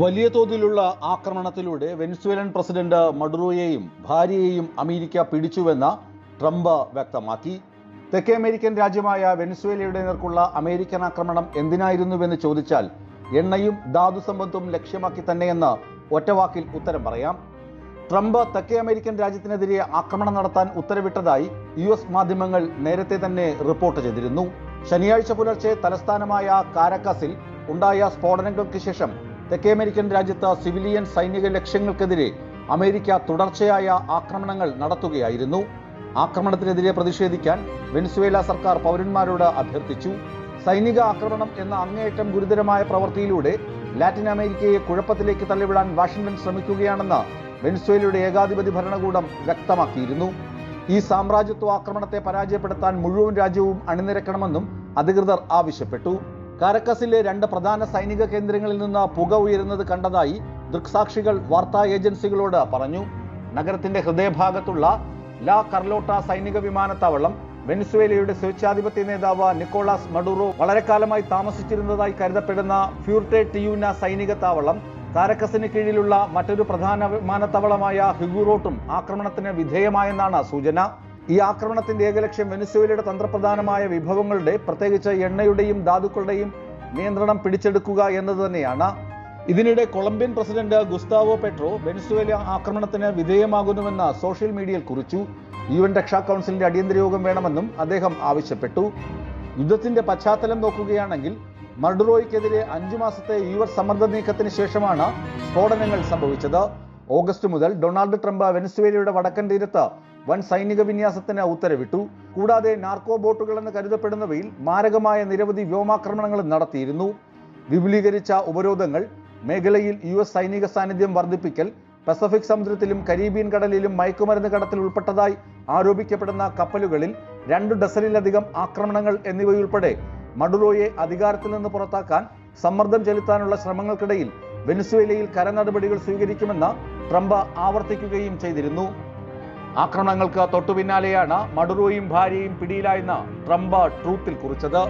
വലിയ തോതിലുള്ള ആക്രമണത്തിലൂടെ Venezuelan president മഡുറോയെയും ഭാര്യയെയും അമേരിക്ക പിടിച്ചുവെന്ന് ട്രംപ് വ്യക്തമാക്കി. തെക്കേ അമേരിക്കൻ രാജ്യമായ വെനിസ്വേലയുടെ നേർക്കുള്ള അമേരിക്കൻ ആക്രമണം എന്തിനായിരുന്നുവെന്ന് ചോദിച്ചാൽ എണ്ണയും ധാതു സമ്പത്തും ലക്ഷ്യമാക്കി തന്നെയെന്ന് ഒറ്റവാക്കിൽ ഉത്തരം പറയാം. ട്രംപ് തെക്കേ അമേരിക്കൻ രാജ്യത്തിനെതിരെ ആക്രമണം നടത്താൻ ഉത്തരവിട്ടതായി യു എസ് മാധ്യമങ്ങൾ നേരത്തെ തന്നെ റിപ്പോർട്ട് ചെയ്തിരുന്നു. ശനിയാഴ്ച പുലർച്ചെ തലസ്ഥാനമായ കാരക്കാസിൽ ഉണ്ടായ സ്ഫോടനങ്ങൾക്ക് ശേഷം തെക്കേ അമേരിക്കൻ രാജ്യത്ത് സിവിലിയൻ സൈനിക ലക്ഷ്യങ്ങൾക്കെതിരെ അമേരിക്ക തുടർച്ചയായ ആക്രമണങ്ങൾ നടത്തുകയായിരുന്നു. ആക്രമണത്തിനെതിരെ പ്രതിഷേധിക്കാൻ വെനിസ്വേല സർക്കാർ പൗരന്മാരോട് അഭ്യർത്ഥിച്ചു. സൈനിക ആക്രമണം എന്ന അങ്ങേയറ്റം ഗുരുതരമായ പ്രവൃത്തിയിലൂടെ ലാറ്റിൻ അമേരിക്കയെ കുഴപ്പത്തിലേക്ക് തള്ളിവിടാൻ വാഷിംഗ്ടൺ ശ്രമിക്കുകയാണെന്ന് വെനിസ്വേലയുടെ ഏകാധിപതി ഭരണകൂടം വ്യക്തമാക്കിയിരുന്നു. ഈ സാമ്രാജ്യത്വ ആക്രമണത്തെ പരാജയപ്പെടുത്താൻ മുഴുവൻ രാജ്യവും അണിനിരക്കണമെന്നും അധികൃതർ ആവശ്യപ്പെട്ടു. കാരക്കസിലെ രണ്ട് പ്രധാന സൈനിക കേന്ദ്രങ്ങളിൽ നിന്ന് പുക ഉയരുന്നത് കണ്ടതായി ദൃക്സാക്ഷികൾ വാർത്താ ഏജൻസികളോട് പറഞ്ഞു. നഗരത്തിന്റെ ഹൃദയഭാഗത്തുള്ള ലാ കർലോട്ട സൈനിക വിമാനത്താവളം വെനിസ്വേലയുടെ സ്വേച്ഛാധിപത്യ നേതാവ് നിക്കോളാസ് മഡുറോ വളരെ കാലമായി താമസിച്ചിരുന്നതായി കരുതപ്പെടുന്ന ഫ്യൂർട്ടെ ടിയൂന സൈനിക താവളം കാരക്കസിന് കീഴിലുള്ള മറ്റൊരു പ്രധാന വിമാനത്താവളമായ ഹിഗുറോട്ടും ആക്രമണത്തിന് വിധേയമായെന്നാണ് സൂചന. ഈ ആക്രമണത്തിന്റെ ഏകലക്ഷ്യം വെനസ്വേലയുടെ തന്ത്രപ്രധാനമായ വിഭവങ്ങളുടെ പ്രത്യേകിച്ച് എണ്ണയുടെയും ധാതുക്കളുടെയും നിയന്ത്രണം പിടിച്ചെടുക്കുക എന്നത് തന്നെയാണ്. ഇതിനിടെ Colombian president Gustavo Petro Venezuela ആക്രമണത്തിന് വിധേയമാകുന്നുവെന്ന് സോഷ്യൽ മീഡിയയിൽ കുറിച്ചു. യു എൻ രക്ഷാ കൗൺസിലിന്റെ അടിയന്തര യോഗം വേണമെന്നും അദ്ദേഹം ആവശ്യപ്പെട്ടു. യുദ്ധത്തിന്റെ പശ്ചാത്തലം നോക്കുകയാണെങ്കിൽ മർഡുറോയ്ക്കെതിരെ അഞ്ചു മാസത്തെ യുവർ സമ്മർദ്ദ നീക്കത്തിന് ശേഷമാണ് സ്ഫോടനങ്ങൾ സംഭവിച്ചത്. ഓഗസ്റ്റ് മുതൽ ഡൊണാൾഡ് ട്രംപ് വെനസ്വേലയുടെ വടക്കൻ തീരത്ത് വൻ സൈനിക വിന്യാസത്തിന് ഉത്തരവിട്ടു. കൂടാതെ നാർക്കോ ബോട്ടുകൾ എന്ന് കരുതപ്പെടുന്നവയിൽ മാരകമായ നിരവധി വ്യോമാക്രമണങ്ങളും നടത്തിയിരുന്നു. വിപുലീകരിച്ച ഉപരോധങ്ങൾ മേഖലയിൽ യു എസ് സൈനിക സാന്നിധ്യം വർദ്ധിപ്പിക്കൽ പസഫിക് സമുദ്രത്തിലും കരീബിയൻ കടലിലും മയക്കുമരുന്ന് കടത്തിൽ ഉൾപ്പെട്ടതായി ആരോപിക്കപ്പെടുന്ന കപ്പലുകളിൽ രണ്ട് ഡസനിലധികം ആക്രമണങ്ങൾ എന്നിവയുൾപ്പെടെ മഡുറോയെ അധികാരത്തിൽ നിന്ന് പുറത്താക്കാൻ സമ്മർദ്ദം ചെലുത്താനുള്ള ശ്രമങ്ങൾക്കിടയിൽ വെനസ്വേലയിൽ കരനടപടികൾ സ്വീകരിക്കുമെന്ന് ട്രംപ് ആവർത്തിക്കുകയും ചെയ്തിരുന്നു. ആക്രമണങ്ങൾക്ക് തൊട്ടുപിന്നാലെയാണ് മഡുറോയും ഭാര്യയും പിടിയിലായെന്ന് ട്രംപ് ട്രൂത്തിൽ കുറിച്ചത്.